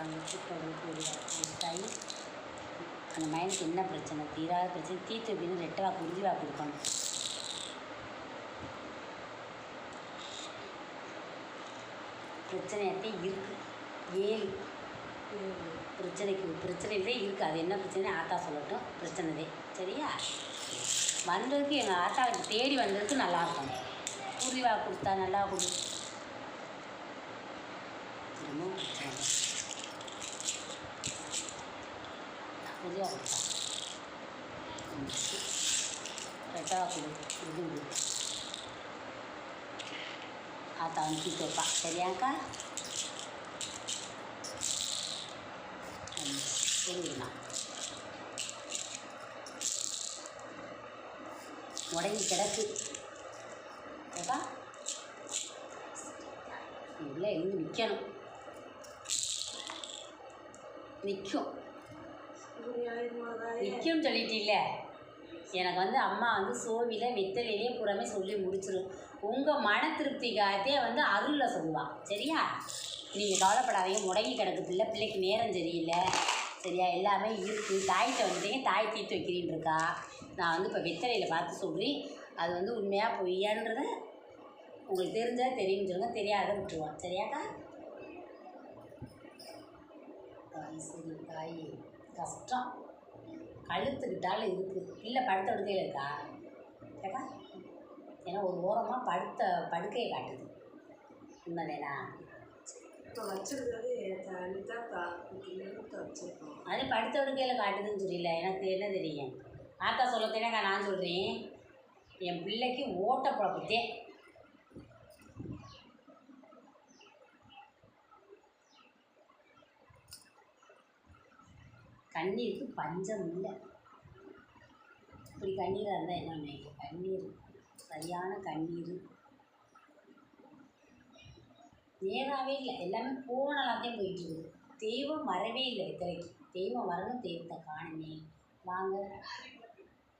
தாய் அந்த மைனுக்கு என்ன பிரச்சனை? தீராத பிரச்சனை. தீர்த்து அப்படின்னு ரெட்டை வாக்கு உறுதி வாக்கு கொடுக்கணும் பிரச்சனையாட்டே இருக்கு. ஏழு பிரச்சனைக்கு பிரச்சனையிலே இருக்குது அது என்ன பிரச்சனை ஆத்தா சொல்லட்டும். பிரச்சனைதே சரியா? வந்ததுக்கு எங்கள் ஆத்தாவுக்கு தேடி வந்ததுக்கு நல்லா இருக்கும். உறுதிவா கொடுத்தா நல்லா கொடுக்கும் திரும்பவும் பிரச்சனை. உறுதிவா கொடுத்தா ரெட்டவா கொடு இது கொடு ஆத்தா வந்து தூக்கி வைப்பா சரியாக்கா கிடக்கு ஏப்பா உள்ளே எழுந்து நிற்கணும் நிற்கும். நிற்கும் சொல்லிட்டீல்ல. எனக்கு வந்து அம்மா வந்து சோவியில் வெத்தலையிலே புறமே சொல்லி முடிச்சிடும் உங்கள் மன திருப்திக்காகத்தே வந்து அருளில் சொல்லுவாள் சரியா? நீங்கள் கவலைப்படாதீங்க. முடங்கி கிடக்கு பிள்ளை பிள்ளைக்கு நேரம் சரியில்லை. சரியா? எல்லாமே இருக்குது தாய்கிட்ட வந்துட்டீங்க தாய் தீர்த்து வைக்கிறீன்னு இருக்கா நான் வந்து இப்போ வெத்தலையில் பார்த்து சொல்கிறேன் அது வந்து உண்மையாக பொய்யான்றத உங்களுக்கு தெரிஞ்சால் தெரியும் சொல்லுங்க. தெரியாத விட்டுருவான் சரியாக்கா? தாய் சரி தாய். கஷ்டம். கழுத்துக்கிட்டாலும் இருக்குது இல்லை படுத்த படுக்கையில் இருக்கா? கேட்டா ஏன்னா ஒரு ஓரமாக படுத்த படுக்கையை காட்டுது. உண்மைதானா அது படுத்த படுக்கையில் காட்டுதுன்னு தெரியல. எனக்கு என்ன தெரியும்? ஆத்தா சொல்லத்தேனக்கா நான் சொல்கிறேன் என் பிள்ளைக்கு ஓட்ட குழப்பத்தே கண்ணீருக்கு பஞ்சம் இல்லை. இப்படி கண்ணீராக இருந்தால் என்ன நினைக்க கண்ணீர் சரியான கண்ணீர். நேராகவே இல்லை. எல்லாமே போன எல்லாத்தையும் போயிட்டு இருக்குது தெய்வம் வரவே இல்லை இத்தனைக்கு. தெய்வம் வரணும் தெய்வத்தை காணுமே. வாங்க.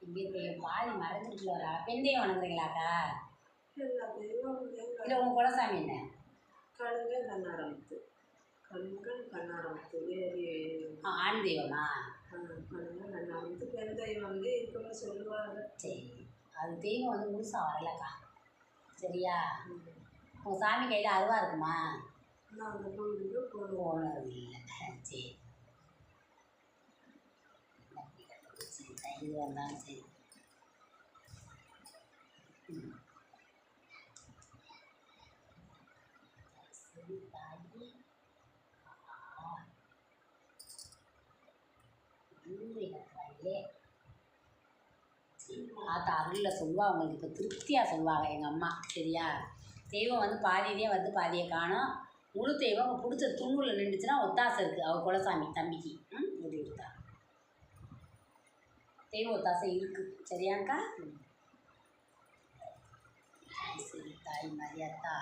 இங்கே பாதி மறந்துட்டு வரா பெண் தெய்வம் வணங்குறீங்களாக்கா இல்லை உங்கள் குலசாமி என்ன? கழுங்க கண்ணாரமுத்து கண்கள் வேறு ஆ, ஆண் தெய்வமா கழுங்க கண்ணாரமுத்து பெண் தெய்வம் வந்து இருக்கவங்க சொல்லுவாங்க. சரி. அது தெய்வம் வந்து முழுசாக வரலக்கா. சரியா? உங்கள் சாமி கையில் அருவா இருக்குமா? நான் அந்த கோவிலுக்கு போனது இல்லை சரி. இது வந்தாலும் சரி. ம். சரி கட்டுறாங்களே ஆத்தா அருளில் சொல்லுவா அவங்களுக்கு இப்போ திருப்தியாக சொல்லுவாங்க எங்கள் அம்மா சரியா? தெய்வம் வந்து பாதியிலே வந்து பாதியை காணும். முழு தெய்வம் அவங்க பிடிச்ச துணுவில் நின்றுச்சுன்னா ஒத்தாசை இருக்குது அவள் குலசாமி தம்பிக்கு. ம் இது இருக்கா தெய்வ ஒத்தாசை இருக்குது சரியாக்கா? சரி தாய் மாதிரியாத்தா